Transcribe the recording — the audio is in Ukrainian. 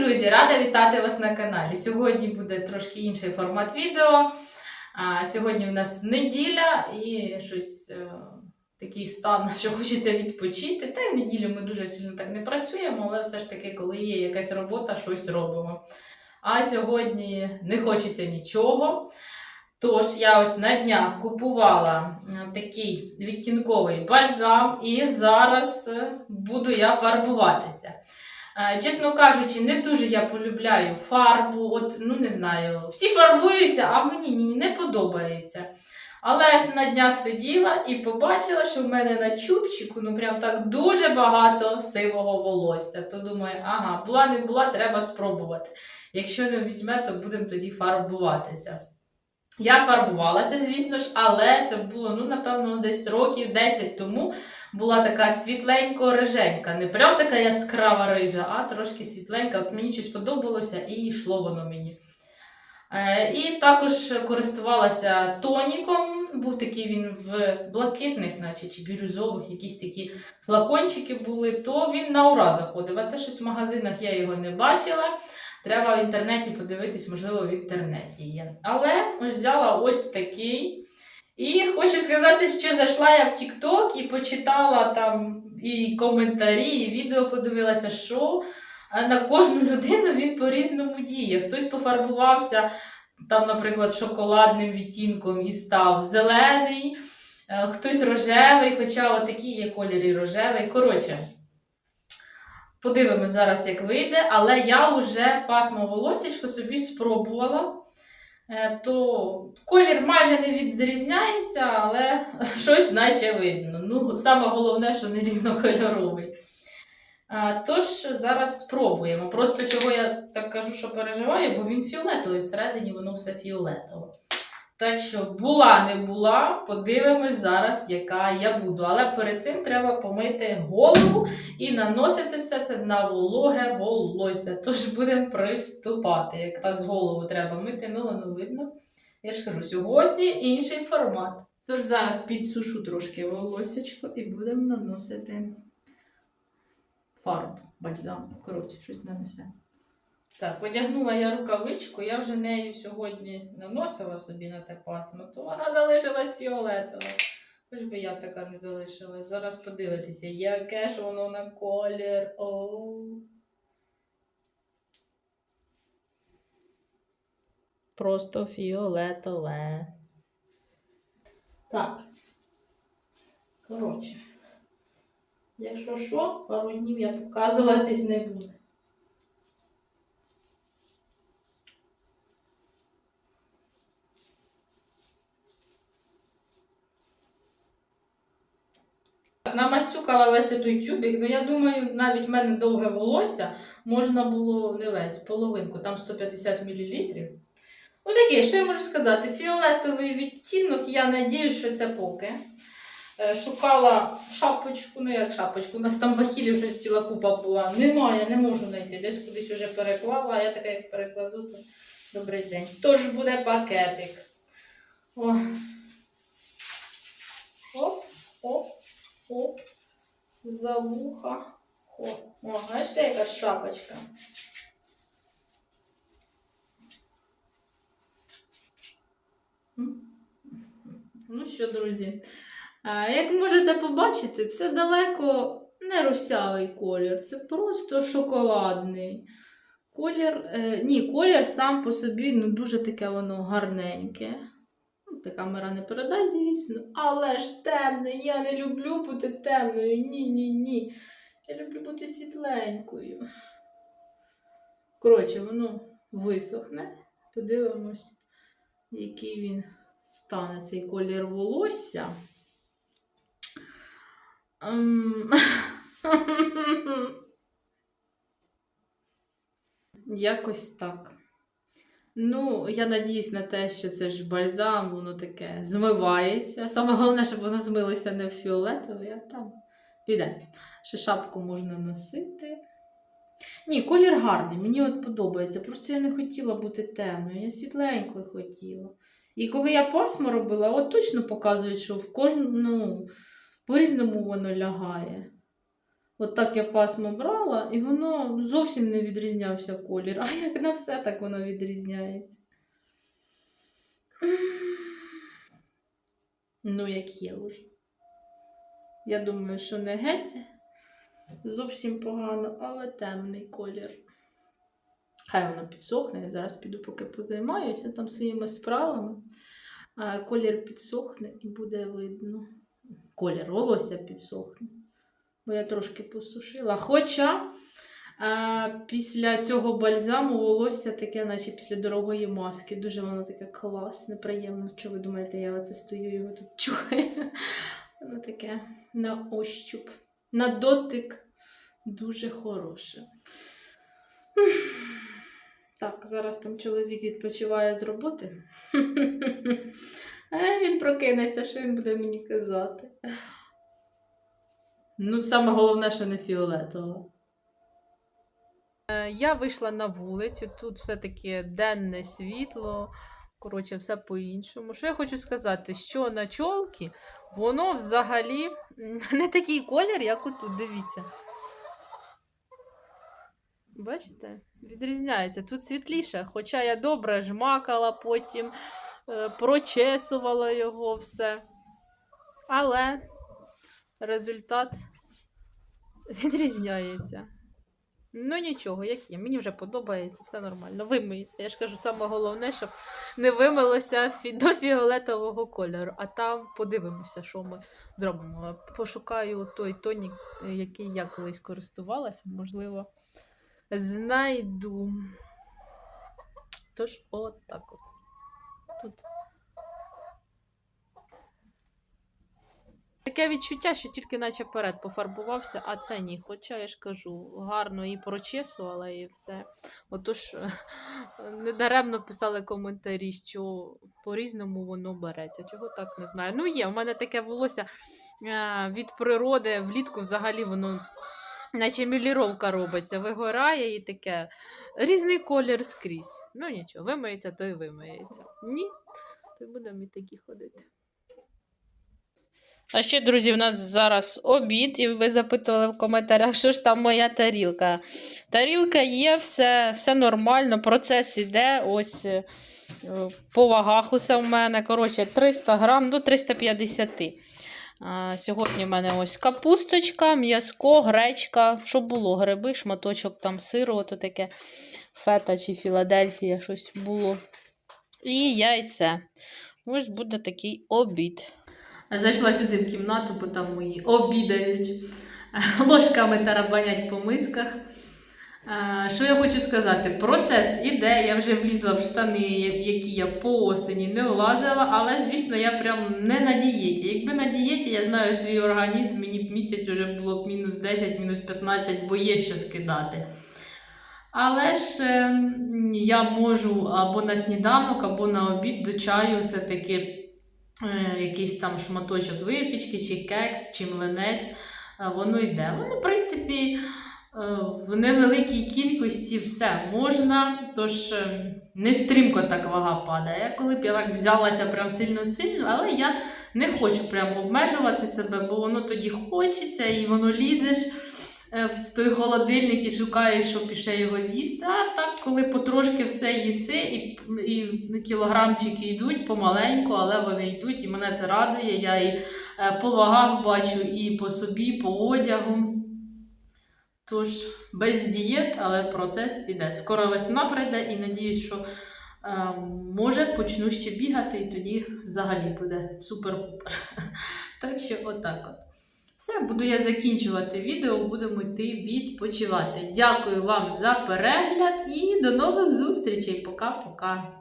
друзі! Рада вітати вас на каналі. Сьогодні буде трошки інший формат відео. А, сьогодні в нас неділя і щось е, такий стан, що хочеться відпочити. Та й в неділю ми дуже сильно так не працюємо, але все ж таки, коли є якась робота, щось робимо. А сьогодні не хочеться нічого. Тож я ось на днях купувала е, такий відтінковий бальзам, і зараз е, буду я фарбуватися. Е, Чесно кажучи, не дуже я полюбляю фарбу. От, ну не знаю, всі фарбуються, а мені ні, не подобається. Але я на днях сиділа і побачила, що в мене на чубчику ну прям так дуже багато сивого волосся. То думаю, ага, була не була, треба спробувати. Якщо не візьме, то будемо тоді фарбуватися. Я фарбувалася, звісно ж, але це було, ну, напевно, десь років 10 тому була така світленько-риженька. Не прям така яскрава рижа, а трошки світленька. От мені щось подобалося і йшло воно мені. Е, і також користувалася тоніком. Був такий він в блакитних, наче чи бірюзових, якісь такі флакончики були, то він на ура заходив. А це щось в магазинах я його не бачила. Треба в інтернеті подивитись, можливо, в інтернеті є. Але взяла ось такий. І хочу сказати, що зайшла я в TikTok і почитала там і коментарі, і відео подивилася, що е, на кожну людину він по-різному діє. Хтось пофарбувався там, наприклад, шоколадним відтінком і став зелений, е, хтось рожевий, хоча отакі є кольори рожевий. Коротше, подивимось зараз, як вийде, але я вже пасмо волосечко собі спробувала. Е, То колір майже не відрізняється, але щось наче видно. Ну, саме головне, що не різнокольоровий. Е, Тож зараз спробуємо. Просто чого я так кажу, що переживаю, бо він фіолетовий, всередині воно все фіолетове. Так що була, не була, подивимось зараз, яка я буду. Але перед цим треба помити голову і наносити все це на вологе волосся. Тож будемо приступати. Якраз голову треба мити, ну воно видно. Я ж кажу, сьогодні інший формат. Тож зараз підсушу трошки волосечко і будемо наносити фарбу, бальзам. Коротше, щось нанесе. Так, одягнула я рукавичку, я вже нею сьогодні наносила собі на те пасмо, то вона залишилась фіолетова. Хоч би я така не залишилась. Зараз подивитися, яке ж воно на колір. Оу. Просто фіолетове. Так. Коротше. Якщо що, пару днів я показуватись не буду. Намацюкала весь той тюбик, ну я думаю, навіть в мене довге волосся можна було не весь, половинку, там 150 мл. Отаке, що я можу сказати? Фіолетовий відтінок, я надіюсь, що це поки. Е, Шукала шапочку, ну як шапочку, у нас там бахілів вже ціла купа була. Немає, не можу знайти. Десь кудись вже переклала, а я така як перекладу, то добрий день. Тож буде пакетик. О. Оп, оп, оп. За вуха. О, о, бачите, яка шапочка. Ну що, друзі, як можете побачити, це далеко не русявий колір, це просто шоколадний. Колір, е, ні, колір сам по собі ну, дуже таке воно гарненьке. Та камера не передасть, звісно, але ж темне. Я не люблю бути темною. Ні, ні, ні. Я люблю бути світленькою. Коротше, воно висохне. Подивимось, який він стане цей колір волосся. Ем, Якось так. Ну, я надіюсь на те, що це ж бальзам, воно таке змивається. Саме головне, щоб воно змилося не в фіолетовий, а там піде. Ще шапку можна носити. Ні, колір гарний, мені от подобається. Просто я не хотіла бути темною, я світленькою хотіла. І коли я пасмо робила, от точно показують, що в кожну, ну, по-різному воно лягає. От я пасмо брала, і воно зовсім не відрізнявся колір. А як на все, так воно відрізняється. Ну, як є вже. Я думаю, що не геть зовсім погано, але темний колір. Хай воно підсохне, я зараз піду, поки позаймаюся там своїми справами. Колір підсохне і буде видно. Колір волосся підсохне. Бо я трошки посушила. Хоча а, після цього бальзаму волосся таке, наче після дорогої маски. Дуже воно таке класне, приємно. Що ви думаєте, я оце стою його тут чухаю? Воно таке на ощуп. На дотик дуже хороше. Так, зараз там чоловік відпочиває з роботи. Е, Він прокинеться, що він буде мені казати. Ну, саме головне, що не фіолетово. Е, Я вийшла на вулицю, тут все-таки денне світло. Коротше, все по-іншому. Що я хочу сказати, що на чолки воно взагалі не такий колір, як отут, дивіться. Бачите? Відрізняється. Тут світліше. Хоча я добре жмакала потім, е, прочесувала його все. Але результат відрізняється. Ну нічого, як є. Мені вже подобається, все нормально. Вимиється. Я ж кажу, саме головне, щоб не вимилося до фіолетового кольору. А там подивимося, що ми зробимо. Пошукаю той тонік, який я колись користувалася, можливо, знайду. Тож, от так от. Тут. Таке відчуття, що тільки наче перед пофарбувався, а це ні. Хоча я ж кажу, гарно і прочесувала, і все. Отож, недаремно писали коментарі, що по-різному воно береться. Чого так не знаю. Ну, є, у мене таке волосся е, від природи, влітку взагалі воно. Наче міліровка робиться, вигорає і таке різний колір скрізь. Ну нічого, вимиється, то й вимиється. Ні, то й будемо і такі ходити. А ще, друзі, в нас зараз обід, і ви запитували в коментарях, що ж там моя тарілка. Тарілка є, все, все нормально, процес іде. Ось е, по вагах усе в мене. Коротше, 300 грам до 350. А, сьогодні в мене ось капусточка, м'язко, гречка. Що було? Гриби, шматочок там сиру, ото таке фета чи Філадельфія, щось було. І яйце. Ось буде такий обід. Зайшла сюди в кімнату, бо там мої обідають. Ложками тарабанять по мисках. Що я хочу сказати? Процес іде, я вже влізла в штани, які я по осені не влазила, але, звісно, я прям не на дієті. Якби на дієті, я знаю свій організм, мені б місяць вже було б мінус 10, мінус 15, бо є що скидати. Але ж е, я можу або на сніданок, або на обід до чаю все-таки якийсь там шматочок випічки, чи кекс, чи млинець, е, воно йде. Воно, в принципі, е, в невеликій кількості все можна, тож е, не стрімко так вага падає. Коли б я так взялася прям сильно-сильно, але я не хочу прям обмежувати себе, бо воно тоді хочеться і воно лізеш е, в той холодильник і шукаєш, щоб іще його з'їсти. А так, коли потрошки все їси, і, і кілограмчики йдуть помаленьку, але вони йдуть, і мене це радує. Я і е, по вагах бачу, і по собі, по одягу. Тож, без дієт, але процес іде. Скоро весна прийде і надіюсь, що е, може почну ще бігати, і тоді взагалі буде супер-пупер. Так що, отак от. Все, буду я закінчувати відео, будемо йти відпочивати. Дякую вам за перегляд і до нових зустрічей. Пока-пока.